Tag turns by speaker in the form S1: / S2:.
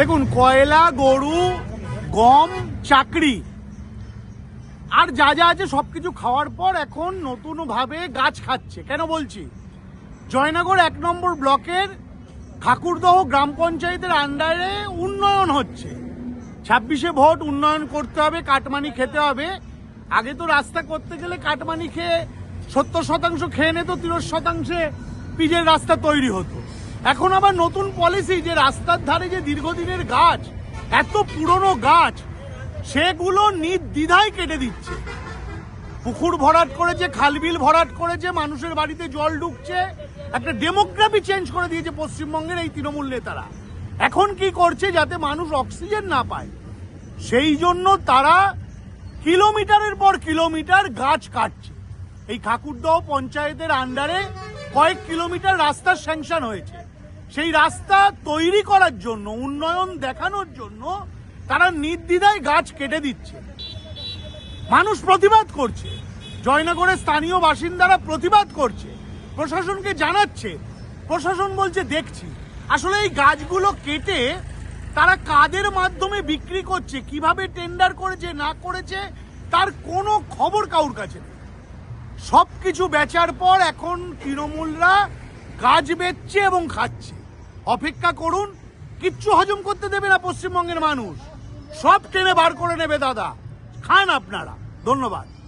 S1: দেখুন, কয়লা, গরু, গম, চাকরি। আর যা যা আছে সবকিছু খাওয়ার পর এখন নতুন ভাবে গাছ খাচ্ছে। কেন বলছি? জয়নগর এক নম্বর ব্লকের ঠাকুরদহ গ্রাম পঞ্চায়েতের আন্ডারে উন্নয়ন হচ্ছে। ছাব্বিশে ভোট উন্নয়ন করতে হবে, কাটমানি খেতে হবে। আগে তো রাস্তা করতে গেলে কাটমানি খেয়ে সত্তর শতাংশ খেয়ে নিত, তিরিশ শতাংশে পিজের রাস্তা তৈরি হতো। এখন আবার নতুন পলিসি যে রাস্তার ধারে যে দীর্ঘদিনের গাছ, এত পুরনো গাছ, সেগুলো নির্দ্বিধায় কেটে দিচ্ছে। পুকুর ভরাট করেছে, খালবিল ভরাট করেছে, মানুষের বাড়িতে জল ঢুকছে, একটা ডেমোগ্রাফি চেঞ্জ করে দিয়েছে পশ্চিমবঙ্গের এই তৃণমূল নেতারা। এখন কি করছে যাতে মানুষ অক্সিজেন না পায়? সেই জন্য তারা কিলোমিটারের পর কিলোমিটার গাছ কাটছে। এই ঠাকুরদহ পঞ্চায়েতের আন্ডারে কয়েক কিলোমিটার রাস্তার স্যাংশন হয়েছে। সেই রাস্তা তৈরি করার জন্য, উন্নয়ন দেখানোর জন্য তারা নির্দ্বিধায় গাছ কেটে দিচ্ছে। মানুষ প্রতিবাদ করছে। জয়নগরের স্থানীয় বাসিন্দারা প্রতিবাদ করছে। প্রশাসনকে জানাচ্ছে। প্রশাসন বলছে, দেখছি। আসলে এই গাছগুলো কেটে তারা কাদের মাধ্যমে বিক্রি করছে, কীভাবে টেন্ডার করেছে, না করেছে, তার কোনো খবর কাউর কাছে নেই। সব কিছু বেচার পর এখন তৃণমূলরা গাছ বেচছে এবং খাচ্ছে। অপেক্ষা করুন, কিচ্ছু হজম করতে দেবে না পশ্চিমবঙ্গের মানুষ। সব টেনে বার করে নেবে দাদা। খান আপনারা। ধন্যবাদ।